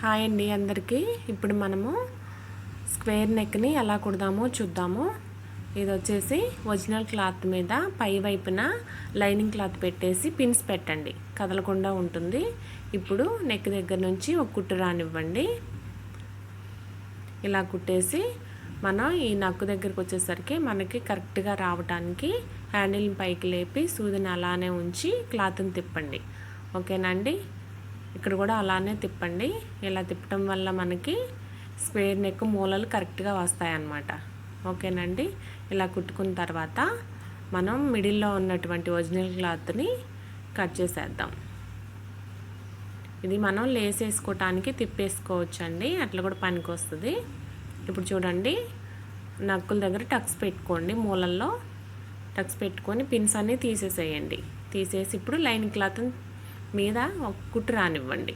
Hi అండి అందరికీ. ఇప్పుడు మనము స్క్వేర్ నెక్ని ఎలా కుడదామో చూద్దాము. ఇది వచ్చేసి ఒరిజినల్ క్లాత్ మీద పై వైపున లైనింగ్ క్లాత్ పెట్టేసి పిన్స్ పెట్టండి. కదలకుండా ఉంటుంది. ఇప్పుడు నెక్ దగ్గర నుంచి ఒక కుట్టు రానివ్వండి. ఇలా కుట్టేసి మనం ఈ నక్కు దగ్గరికి వచ్చేసరికి మనకి కరెక్ట్గా రావడానికి హ్యాండిల్ పైకి లేపి సూదిని అలానే ఉంచి క్లాత్ని తిప్పండి. ఓకేనండి ఇక్కడ కూడా అలానే తిప్పండి. ఇలా తిప్పడం వల్ల మనకి స్క్వేర్ నెక్ మూలలు కరెక్ట్గా వస్తాయన్నమాట. ఓకేనండి? ఇలా కుట్టుకున్న తర్వాత మనం మిడిల్లో ఉన్నటువంటి ఒరిజినల్ క్లాత్ని కట్ చేసేద్దాం. ఇది మనం లేస్ వేసుకోవటానికి తిప్పేసుకోవచ్చు అండి అట్లా కూడా పనికి వస్తుంది. ఇప్పుడు చూడండి నక్కుల దగ్గర టక్స్ పెట్టుకోండి మూలల్లో. టక్స్ పెట్టుకొని పిన్స్ అన్నీ తీసేసేయండి. తీసేసి ఇప్పుడు లైన్ క్లాత్ మీద ఒక కుట్టు రానివ్వండి.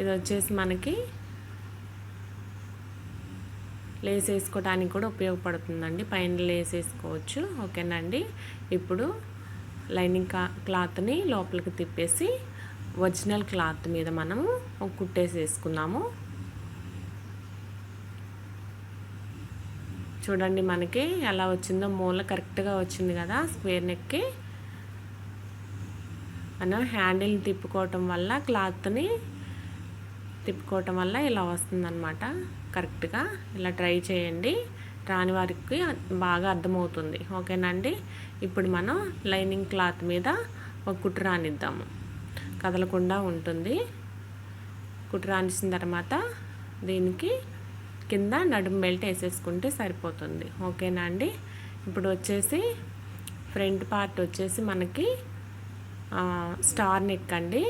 ఇది వచ్చేసి మనకి లేస్ వేసుకోవడానికి కూడా ఉపయోగపడుతుందండి. పైన లేస్ వేసుకోవచ్చు. ఓకేనండి. ఇప్పుడు లైనింగ్ క్లాత్ని లోపలికి తిప్పేసి ఒరిజినల్ క్లాత్ మీద మనము ఒక కుట్టేసి వేసుకున్నాము చూడండి మనకి ఎలా వచ్చిందో మూల కరెక్ట్గా వచ్చింది కదా స్క్వేర్ నెక్కి. మనం హ్యాండిల్ని తిప్పుకోవటం వల్ల క్లాత్ని తిప్పుకోవటం వల్ల ఇలా వస్తుందన్నమాట. కరెక్ట్గా ఇలా ట్రై చేయండి. రాని వారికి బాగా అర్థమవుతుంది. ఓకేనండి? ఇప్పుడు మనం లైనింగ్ క్లాత్ మీద ఒక కుట్టు రానిద్దాము. కదలకుండా ఉంటుంది. కుట్టు రానిసిన తర్వాత దీనికి కింద నడుము బెల్ట్ వేసేసుకుంటే సరిపోతుంది. ఓకేనా అండి? ఇప్పుడు వచ్చేసి ఫ్రంట్ పార్ట్ వచ్చేసి మనకి స్టార్ నెక్ అండి.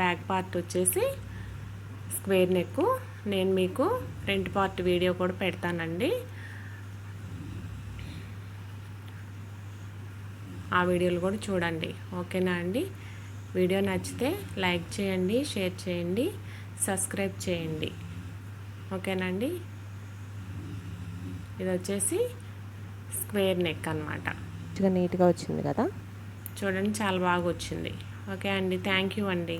బ్యాక్ పార్ట్ వచ్చేసి స్క్వేర్ నెక్. నేను మీకు ఫ్రంట్ పార్ట్ వీడియో కూడా పెడతానండి. ఆ వీడియోలు కూడా చూడండి. ఓకేనా అండి? వీడియో నచ్చితే లైక్ చేయండి షేర్ చేయండి సబ్స్క్రైబ్ చేయండి. ఓకేనండి. ఇది వచ్చేసి స్క్వేర్ నెక్ అనమాట మంచిగా నీట్గా వచ్చింది కదా? చూడండి చాలా బాగా వచ్చింది ఓకే అండి థ్యాంక్ యూ అండి.